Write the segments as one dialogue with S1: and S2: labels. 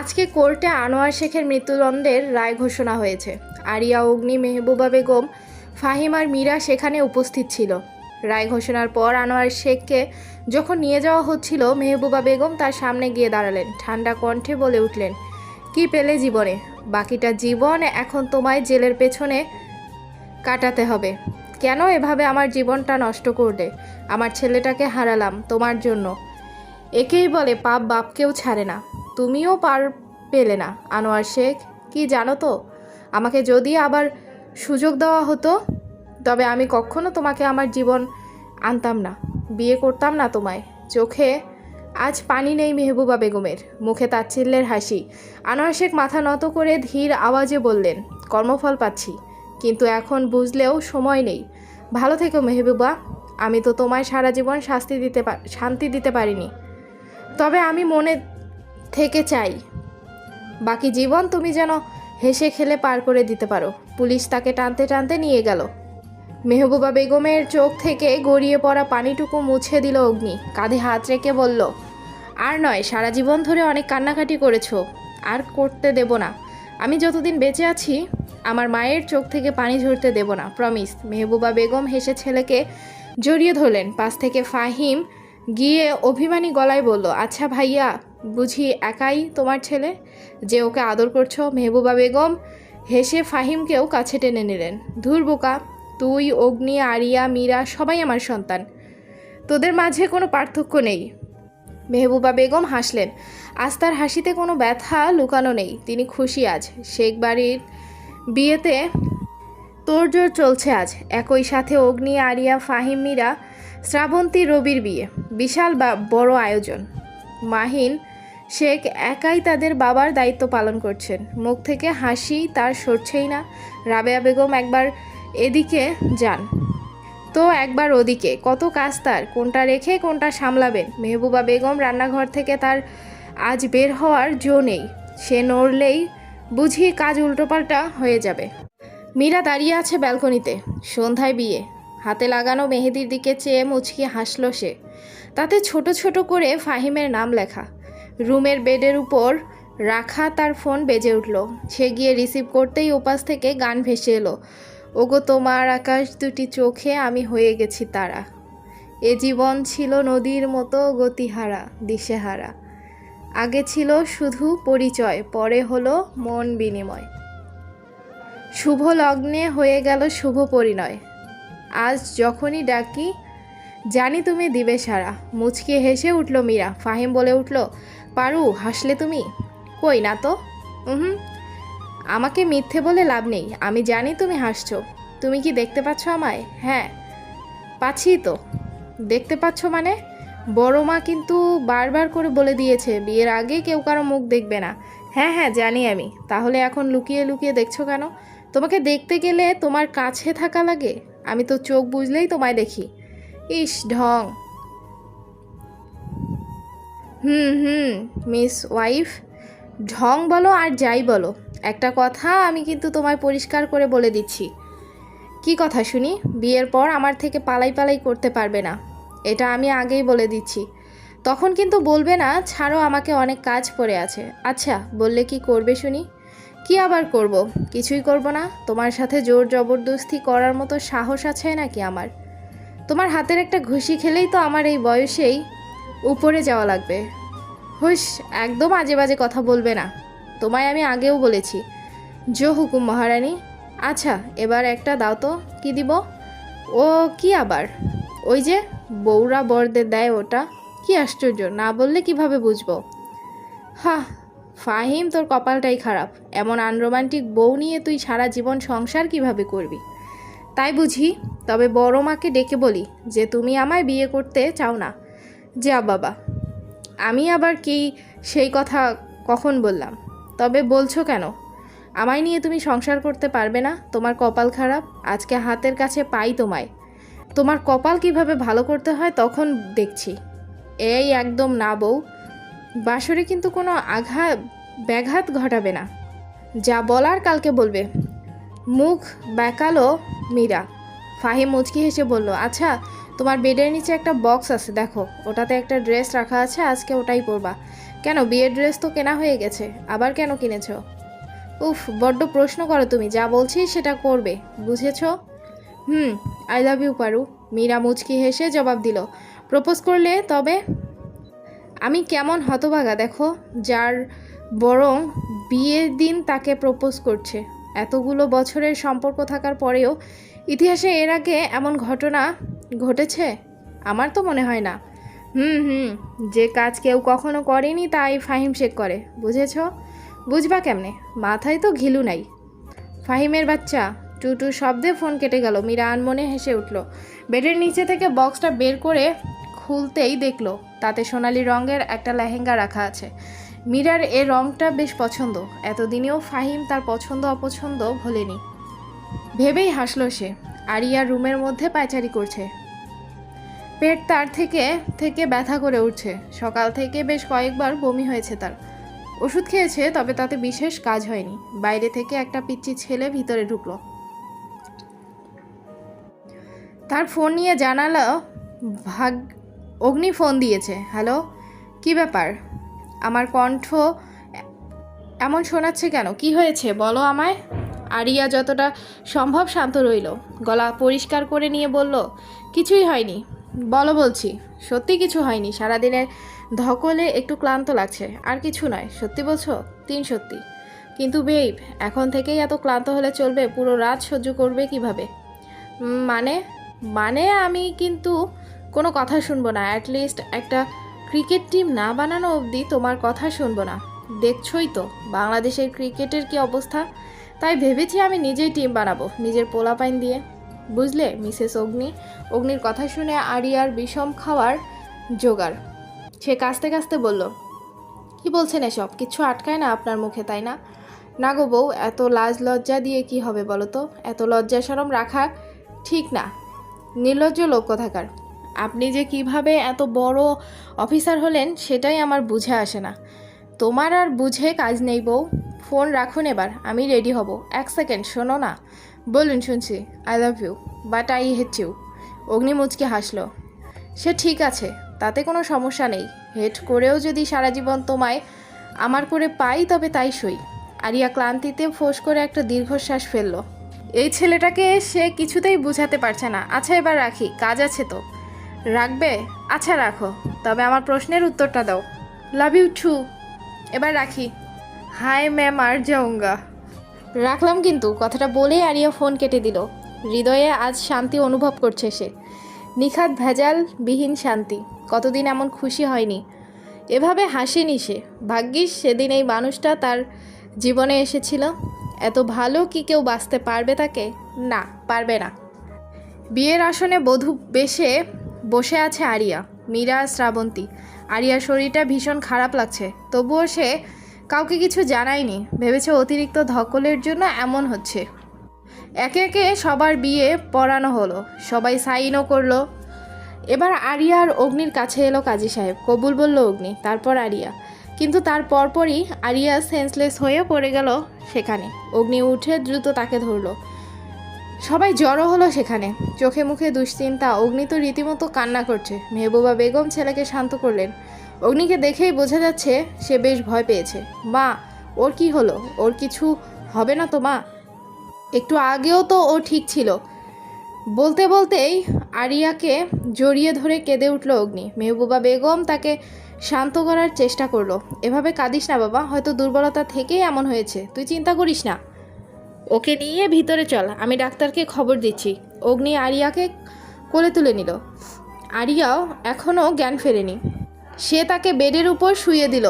S1: আজকে কোর্টে আনোয়ার শেখের মৃত্যুদণ্ডের রায় ঘোষণা হয়েছে। আরিয়া, অগ্নি, মেহবুবা বেগম, ফাহিম আর মীরা সেখানে উপস্থিত ছিল। রায় ঘোষণার পর আনোয়ার শেখকে যখন নিয়ে যাওয়া হচ্ছিল, মেহবুবা বেগম তার সামনে গিয়ে দাঁড়ালেন। ঠান্ডা কণ্ঠে বলে উঠলেন, কি পেলে জীবনে? বাকিটা জীবন এখন তোমায় জেলের পেছনে কাটাতে হবে। কেন এভাবে আমার জীবনটা নষ্ট করলে? আমার ছেলেটাকে হারালাম তোমার জন্য। একেই বলে পাপ বাপকেও ছাড়ে না। তুমিও পার পেলে না, আনোয়ার শেখ। কি জানো তো, আমাকে যদি আবার সুযোগ দেওয়া হতো, তবে আমি কখনো তোমাকে আমার জীবন আনতাম না। বিয়ে করতাম না তোমায়। চোখে আজ পানি নেই মেহবুবা বেগমের, মুখে তাচ্ছিল্যের হাসি। আনোয়ার শেখ মাথা নত করে ধীর আওয়াজে বললেন, কর্মফল পাচ্ছি, কিন্তু এখন বুঝলেও সময় নেই। ভালো থেকো মেহবুবা, আমি তো তোমায় সারা জীবন শাস্তি দিতে শান্তি দিতে পারিনি। তবে আমি মনে থেকে চাই। বাকি জীবন তুমি যেন হেসে খেলে পার করে দিতে পারো। পুলিশ তাকে টানতে টানতে নিয়ে গেল। মেহবুবা বেগমের চোখ থেকে গড়িয়ে পড়া পানিটুকু মুছে দিল অগ্নি। কাঁধে হাত রেখে বলল, আর নয়, সারা জীবন ধরে অনেক কান্নাকাটি করেছ। আর করতে দেব না। আমি যতদিন বেঁচে আছি, আমার মায়ের চোখ থেকে পানি ঝরতে দেব না প্রমিস মেহবুবা বেগম হেসে ছেলেকে জড়িয়ে ধরলেন। পাশ থেকে ফাহিম গিয়ে অভিমানী গলায় বলল আচ্ছা ভাইয়া বুঝি একাই তোমার ছেলে? যে ওকে আদর করছ, মেহবুবা বেগম, হেসে ফাহিমকেও কাছে টেনে নিলেন। ধুর বোকা, তুই, অগ্নি, আরিয়া, মীরা সবাই আমার সন্তান। তোদের মাঝে কোনো পার্থক্য নেই। মেহবুবা বেগম হাসলেন। আজ তার হাসিতে কোনো ব্যথা লুকানো নেই। তিনি খুশি আজ। শেখ বাড়ির বিয়েতে তোড়জোড় চলছে আজ। একই সাথে অগ্নি, আরিয়া, ফাহিম, মীরা, শ্রাবন্তী, রবির বিয়ে। বিশাল বা বড় আয়োজন। মাহিন শেখ একাই তাদের বাবার দায়িত্ব পালন করছেন। মুখ থেকে হাসি তার সরছেই না। রাবেয়া বেগম একবার এদিকে যান। তো একবার ওদিকে। কত কাজ তার, কোনটা রেখে কোনটা সামলাবেন? মেহবুবা বেগম রান্নাঘর থেকে তার আজ বের হওয়ার জো নেই। সে নড়লেই বুঝি কাজ উল্টোপাল্টা হয়ে যাবে। মীরা দাঁড়িয়ে আছে ব্যালকনিতে। সন্ধ্যায় বিয়ে। হাতে লাগানো মেহেদির দিকে চেয়ে মুচকি হাসল সে। তাতে ছোট ছোট করে ফাহিমের নাম লেখা। রুমের বেডের উপর রাখা তার ফোন বেজে উঠল। সে গিয়ে রিসিভ করতেই ওপাশ থেকে গান ভেসে এলো। ওগো, তোমার আকাশ দুটি চোখে আমি হয়ে গেছি তারা। এ জীবন ছিল নদীর মতো গতিহারা, দিশেহারা। আগে ছিল শুধু পরিচয়, পরে হলো মন বিনিময়। শুভ লগ্নে হয়ে গেল শুভ পরিণয়। আজ যখনই ডাকি, জানি তুমি দিবে সারা। মুচকে হেসে উঠল মীরা। ফাহিম বলে উঠল পারু, হাসলে তুমি? কই না তো? হুম আমাকে মিথ্যে বলে লাভ নেই, আমি জানি তুমি হাসছো। তুমি কি দেখতে পাচ্ছ আমায়? হ্যাঁ। পাচ্ছি তো। দেখতে পাচ্ছ মানে? বড় মা কিন্তু বারবার করে বলে দিয়েছে, বিয়ের আগে কেউ কারও মুখ দেখবে না। হ্যাঁ হ্যাঁ জানি আমি। তাহলে এখন লুকিয়ে লুকিয়ে দেখছ কেন? তোমাকে দেখতে গেলে তোমার কাছে থাকা লাগে? আমি তো চোখ বুঝলেই তোমায় দেখি। ইস, ঢং। হুম হুম, মিস ওয়াইফ। ঢং বলো আর যাই বলো। একটা কথা আমি কিন্তু তোমায় পরিষ্কার করে বলে দিচ্ছি। কি কথা শুনি? বিয়ের পর আমার থেকে পালাই পালাই করতে পারবে না। এটা আমি আগেই বলে দিচ্ছি। তখন কিন্তু বলবে না, ছাড়ো, আমাকে অনেক কাজ পড়ে আছে। আচ্ছা বললে কি করবে শুনি? কি আবার করব? কিছুই করব না। তোমার সাথে জোর জবরদস্তি করার মতো সাহস আছে নাকি আমার? তোমার হাতের একটা ঘুষি খেলেই তো আমার এই বয়সেই উপরে যাওয়া লাগবে। হুস একদম আজে বাজে কথা বলবে না। তোমায় আমি আগেও বলেছি। জো হুকুম মহারানী। আচ্ছা এবার একটা দাও তো, কি দিব? ও, কি আবার? ওই যে বউরা বরদের দেয় ওটা। কি আশ্চর্য, না বললে কীভাবে বুঝব? হা ফাহিম, তোর কপালটাই খারাপ। এমন আনরোমান্টিক বউ নিয়ে তুই সারা জীবন সংসার কীভাবে করবি? তাই বুঝি, তবে বড় মাকে ডেকে বলি যে তুমি আমায় বিয়ে করতে চাও না। যা বাবা। আমি আবার কি সেই কথা কখন বললাম? তবে বলছো কেন? আমায় নিয়ে তুমি সংসার করতে পারবে না? তোমার কপাল খারাপ? আজকে হাতের কাছে পাই তোমায়। তোমার কপাল কীভাবে ভালো করতে হয় তখন দেখছি। এই একদম না বউ। বাসরে কিন্তু কোনো আঘাত, ব্যাঘাত ঘটাবে না। যা বলার কালকে বলবে। মুখ বেঁকালো মীরা। ফাহিম মুচকি হেসে বলল আচ্ছা তোমার বেডের নিচে একটা বক্স আছে, দেখো। ওটাতে একটা ড্রেস রাখা আছে, আজকে ওটাই পরবা। কেন, বিয়ের ড্রেস তো কেনা হয়ে গেছে, আবার কেন কিনেছো? উফ, বড্ড প্রশ্ন করো তুমি, যা বলছি সেটা করবে, বুঝেছ? হুম I love you Paru. Meera মুচকি হেসে জবাব দিল, প্রপোজ করলে, তবে? আমি কেমন হতভাগা, দেখো, যার বরং বিয়ের দিন তাকে প্রপোজ করছে। এতগুলো বছরের সম্পর্ক থাকার পরেও ইতিহাসে এর আগে এমন ঘটনা ঘটেছে? আমার তো মনে হয় না। হুম হুম, যে কাজ কেউ কখনো করেনি তাই ফাহিম শেখ করে, বুঝেছ? বুঝবা কেমনে? মাথায় তো ঘিলু নাই। ফাহিমের বাচ্চা টুটু শব্দে ফোন কেটে গেল মীরা আনমনে হেসে উঠল। বেডের নিচে থেকে বক্সটা বের করে খুলতেই দেখল, তাতে সোনালি রঙের একটা লেহেঙ্গা রাখা আছে। মীরার এ রঙটা বেশ পছন্দ, এতদিনেও ফাহিম তার পছন্দ অপছন্দ ভোলেনি। ভেবেই হাসলো সে। আরিয়া রুমের মধ্যে পায়চারি করছে। পেট তার থেকে থেকে ব্যথা করে উঠছে। সকাল থেকে বেশ কয়েকবার বমি হয়েছে তার। ওষুধ খেয়েছে, তবে তাতে বিশেষ কাজ হয়নি। বাইরে থেকে একটা পিচ্চি ছেলে ভিতরে ঢুকলো। তার ফোন নিয়ে জানালো, ভাগ, অগ্নি ফোন দিয়েছে। হ্যালো, কি ব্যাপার? আমার কণ্ঠ এমন শোনাচ্ছে কেন? কি হয়েছে? বলো আমায়। আরিয়া যতটা সম্ভব শান্ত রইল। গলা পরিষ্কার করে নিয়ে বলল, কিছুই হয়নি। বলো বলছি, সত্যি কিছু হয়নি? সারাদিনের ধকলে একটু ক্লান্ত লাগছে। আর কিছু নয়, সত্যি বলছো? তিন সত্যি। কিন্তু বেব এখন থেকেই এত ক্লান্ত হলে চলবে? পুরো রাত সহ্য করবে কীভাবে? মানে? মানে আমি কিন্তু কোনো কথা শুনব না। অ্যাটলিস্ট একটা ক্রিকেট টিম না বানানো অবধি তোমার কথা শুনব না। দেখছই তো, বাংলাদেশের ক্রিকেটের কি অবস্থা? তাই ভেবেছি আমি নিজেই টিম বানাবো, নিজের পোলা পোলাপাইন দিয়ে। বুঝলে, মিসেস অগ্নি? অগ্নির কথা শুনে আরিয়ার বিষম খাওয়ার জোগাড়। সে কাস্তে কাস্তে বলল, কি বলছেন এসব? কিছু আটকায় না আপনার মুখে, তাই না? না গো বউ, এত লাজ লজ্জা দিয়ে কি হবে বলো তো? এত লজ্জা সরম রাখা ঠিক না। নির্লজ্জ লোক কথাকার? আপনি যে কীভাবে এত বড় অফিসার হলেন, সেটাই আমার বুঝে আসে না। তোমার আর বুঝে কাজ নেই বউ। ফোন রাখুন এবার, আমি রেডি হব। এক সেকেন্ড শোনো না। বলুন, শুনছি। I love you but I hate you Agni মুচকে হাসলো। সে ঠিক আছে, তাতে কোনো সমস্যা নেই। হেট করেও যদি সারা জীবন তোমায় আমার করে পাই, তবে তাই সই। আরিয়া ক্লান্তিতে ফোঁস করে একটা দীর্ঘশ্বাস ফেলল। এই ছেলেটাকে সে কিছুতেই বুঝাতে পারছে না। আচ্ছা এবার রাখি, কাজ আছে তো। রাখবে? আচ্ছা রাখো। তবে আমার প্রশ্নের উত্তরটা দাও। লাভ ইউ টু এবার রাখি। হাই ম্যাম, আর যাউঙ্গা রাখলাম কিন্তু, কথাটা বলেই আরিয়া ফোন কেটে দিল। হৃদয়ে আজ শান্তি অনুভব করছে সে। নিখাত, ভেজাল, বিহীন শান্তি। কতদিন এমন খুশি হয়নি। এভাবে হাসেনি সে। ভাগ্যিস সেদিন এই মানুষটা তার জীবনে এসেছিল। এত ভালো কি কেউ বাঁচতে পারবে তাকে? না, পারবে না। বিয়ের আসনে বধূ বেশে বসে আছে আরিয়া, মীরা, শ্রাবন্তী। আরিয়ার শরীরটা ভীষণ খারাপ লাগছে। তবুও সে কাউকে কিছু জানায়নি। ভেবেছে অতিরিক্ত ধকলের জন্য এমন হচ্ছে। একে একে সবার বিয়ে পড়ানো হলো। সবাই সাইনও করল। এবার আরিয়া আর অগ্নির কাছে এলো কাজী সাহেব। কবুল বলল, অগ্নি, তারপর আরিয়া। কিন্তু তার পরপরই আরিয়া সেন্সলেস হয়ে পড়ে গেল সেখানে। অগ্নি উঠে দ্রুত তাকে ধরলো। সবাই জড়ো হলো সেখানে। চোখে মুখে দুশ্চিন্তা। অগ্নি তো রীতিমতো কান্না করছে। মেহবুবা বেগম ছেলেকে শান্ত করলেন। অগ্নিকে দেখেই বোঝা যাচ্ছে সে বেশ ভয় পেয়েছে। মা, ওর কি হলো? ওর কিছু হবে না তো, মা? একটু আগেও তো ও ঠিক ছিল। বলতে বলতেই আরিয়াকে জড়িয়ে ধরে কেঁদে উঠল অগ্নি। মেহবুবা বেগম তাকে শান্ত করার চেষ্টা করল। এভাবে কাঁদিস না বাবা, হয়তো দুর্বলতা থেকেই এমন হয়েছে। তুই চিন্তা করিস না। ওকে নিয়ে ভিতরে চল, আমি ডাক্তারকে খবর দিচ্ছি। অগ্নি আরিয়াকে কোলে তুলে নিল। আরিয়াও এখনও জ্ঞান ফেরেনি। সে তাকে বেডের উপর শুয়ে দিল।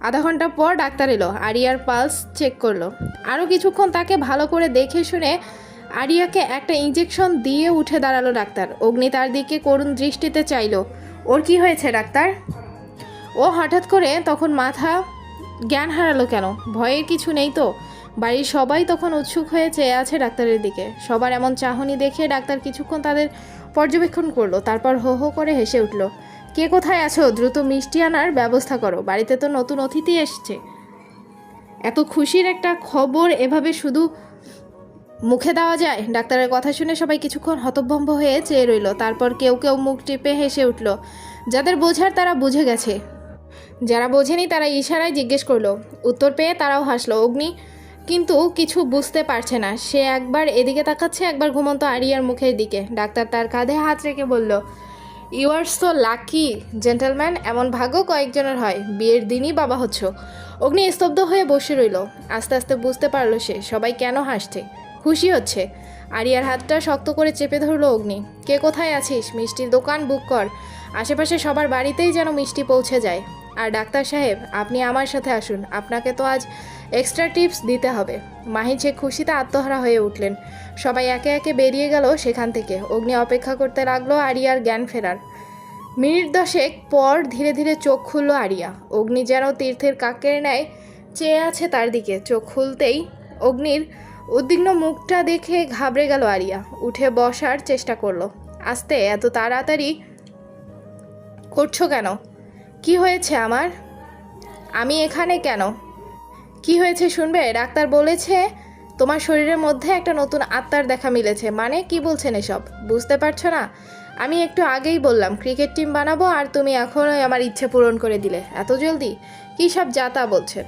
S1: আধা ঘণ্টা পর ডাক্তার এলো, আরিয়ার পালস চেক করল। আরও কিছুক্ষণ তাকে ভালো করে দেখে শুনে আরিয়াকে একটা ইঞ্জেকশন দিয়ে উঠে দাঁড়াল ডাক্তার। অগ্নি তার দিকে করুণ দৃষ্টিতে চাইলো, ওর কি হয়েছে ডাক্তার? ও হঠাৎ করে তখন মাথা জ্ঞান হারালো কেন? ভয়ের কিছু নেই তো? বাড়ির সবাই তখন উৎসুক হয়ে চেয়ে আছে ডাক্তারের দিকে। সবার এমন চাহনি দেখে ডাক্তার কিছুক্ষণ তাদের পর্যবেক্ষণ করল, তারপর হো হো করে হেসে উঠল। কে কোথায় আছো? দ্রুত মিষ্টি আনার ব্যবস্থা করো। বাড়িতে তো নতুন অতিথি এসছে। এত খুশির একটা খবর এভাবে শুধু মুখে দেওয়া যায়? ডাক্তারের কথা শুনে সবাই কিছুক্ষণ হতভম্ব হয়ে চেয়ে রইল। তারপর কেউ কেউ মুখ টিপে হেসে উঠল, যাদের বোঝার তারা বুঝে গেছে। যারা বোঝেনি তারা ইশারায় জিজ্ঞেস করল। উত্তর পেয়ে তারাও হাসলো, অগ্নি, কিন্তু কিছু বুঝতে পারছে না। সে একবার এদিকে তাকাচ্ছে, একবার ঘুমন্ত আরিয়ার মুখের দিকে। ডাক্তার তার কাঁধে হাত রেখে বলল you are so lucky gentleman এমন ভাগ্য কয়েকজনের হয়। বিয়ের দিনই বাবা হচ্ছ। অগ্নি স্তব্ধ হয়ে বসে রইল। আস্তে আস্তে বুঝতে পারল সে সবাই কেন হাসছে। খুশি হচ্ছে। আরিয়ার হাতটা শক্ত করে চেপে ধরলো অগ্নি। কে কোথায় আছিস? মিষ্টির দোকান বুক কর। আশেপাশে সবার বাড়িতেই যেন মিষ্টি পৌঁছে যায়। আর ডাক্তার সাহেব, আপনি আমার সাথে আসুন। আপনাকে তো আজ এক্সট্রা টিপস দিতে হবে। মাহিন সে খুশিতে আত্মহারা হয়ে উঠলেন। সবাই একে একে বেরিয়ে গেল সেখান থেকে। অগ্নি অপেক্ষা করতে লাগল আরিয়ার জ্ঞান ফেরার। মিনিট দশেক পর ধীরে ধীরে চোখ খুলল আরিয়া। অগ্নি যেন তীর্থের কাকের ন্যায় চেয়ে আছে তার দিকে। চোখ খুলতেই অগ্নির উদ্বিগ্ন মুখটা দেখে ঘাবড়ে গেল আরিয়া। উঠে বসার চেষ্টা করল। আস্তে, এত তাড়াতাড়ি করছ কেন? কি হয়েছে আমার? আমি এখানে কেন? কি হয়েছে শুনবে? ডাক্তার বলেছে, তোমার শরীরের মধ্যে একটা নতুন আত্মার দেখা মিলেছে। মানে কি বলছেন এসব? বুঝতে পারছ না? আমি একটু আগেই বললাম, ক্রিকেট টিম বানাবো আর তুমি এখনই আমার ইচ্ছে পূরণ করে দিলে। এত জলদি? কী সব যাতা বলছেন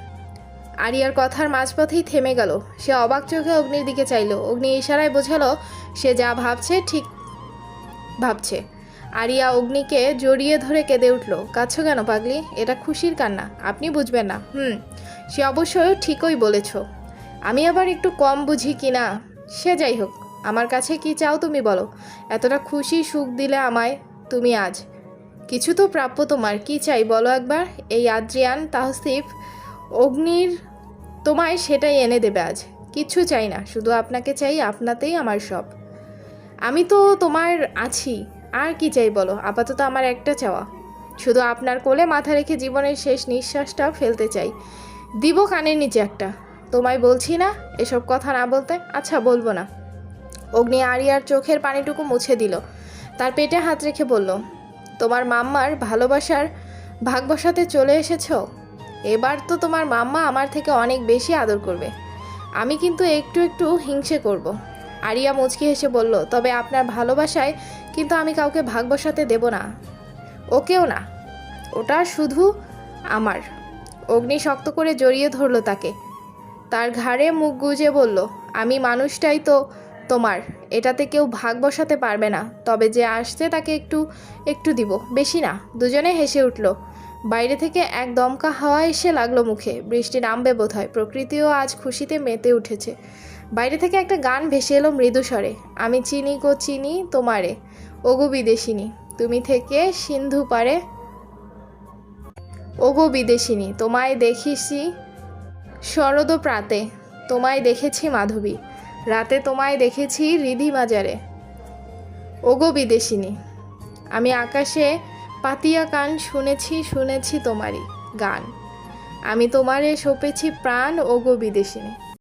S1: আরিয়ার কথার মাঝপথেই থেমে গেল। সে অবাক চোখে অগ্নির দিকে চাইলো। অগ্নি ইশারায় বোঝালো, সে যা ভাবছে ঠিক ভাবছে। আরিয়া অগ্নিকে জড়িয়ে ধরে কেঁদে উঠল। কাছো কেন পাগলি? এটা খুশির কান্না। আপনি বুঝবেন না। হুম। সে অবশ্যই ঠিকই বলেছ। আমি আবার একটু কম বুঝি কি না? সে যাই হোক, আমার কাছে কি চাও তুমি বলো। এতটা খুশি সুখ দিলে আমায় তুমি আজ। কিছু তো প্রাপ্য তোমার, কি চাই বলো একবার? এই আদ্রিয়ান, তাহসিফ, অগ্নির তোমায় সেটাই এনে দেবে আজ। কিচ্ছু চাই না, শুধু আপনাকে চাই আপনাতেই আমার সব। আমি তো তোমার আছি, আর কি চাই বলো? আপাতত আমার একটা চাওয়া। শুধু আপনার কোলে মাথা রেখে জীবনের শেষ নিঃশ্বাসটা ফেলতে চাই। দিব কানের নিচে একটা। তোমায় বলছি না এসব কথা না বলতে? আচ্ছা বলব না। অগ্নি আরিয়ার চোখের পানিটুকু মুছে দিল। তার পেটে হাত রেখে বলল, তোমার মাম্মার ভালোবাসার ভাগ বসাতে চলে এসেছ? এবার তো তোমার মাম্মা আমার থেকে অনেক বেশি আদর করবে। আমি কিন্তু একটু একটু হিংসে করব। আরিয়া মুচকি হেসে বলল, তবে আপনার ভালোবাসায় কিন্তু আমি কাউকে ভাগ বসাতে দেব না। ওকেও না। ওটা শুধু আমার। অগ্নি শক্ত করে জড়িয়ে ধরলো তাকে। তার ঘাড়ে মুখ গুজে বলল, আমি মানুষটাই তো তোমার। এটাতে কেউ ভাগ বসাতে পারবে না। তবে যে আসছে তাকে একটু একটু দিব। বেশি না। দুজনে হেসে উঠল। বাইরে থেকে এক দমকা হাওয়া এসে লাগল মুখে। বৃষ্টি নামবে বোধ হয় প্রকৃতিও আজ খুশিতে মেতে উঠেছে। বাইরে থেকে একটা গান ভেসে এলো মৃদু স্বরে আমি চিনি গো চিনি তোমারে। ওগো বিদেশিনী, তুমি থেকে সিন্ধু পারে ওগো বিদেশিনী, তোমায় দেখিছি শরদ প্রাতে তোমায় দেখেছি মাধবী, রাতে তোমায় দেখেছি রিধি বাজারে ওগো বিদেশিনী, আমি আকাশে পাতিয়া কান শুনেছি শুনেছি তোমারই গান। আমি তোমারে সপেছি প্রাণ, ওগো বিদেশিনী।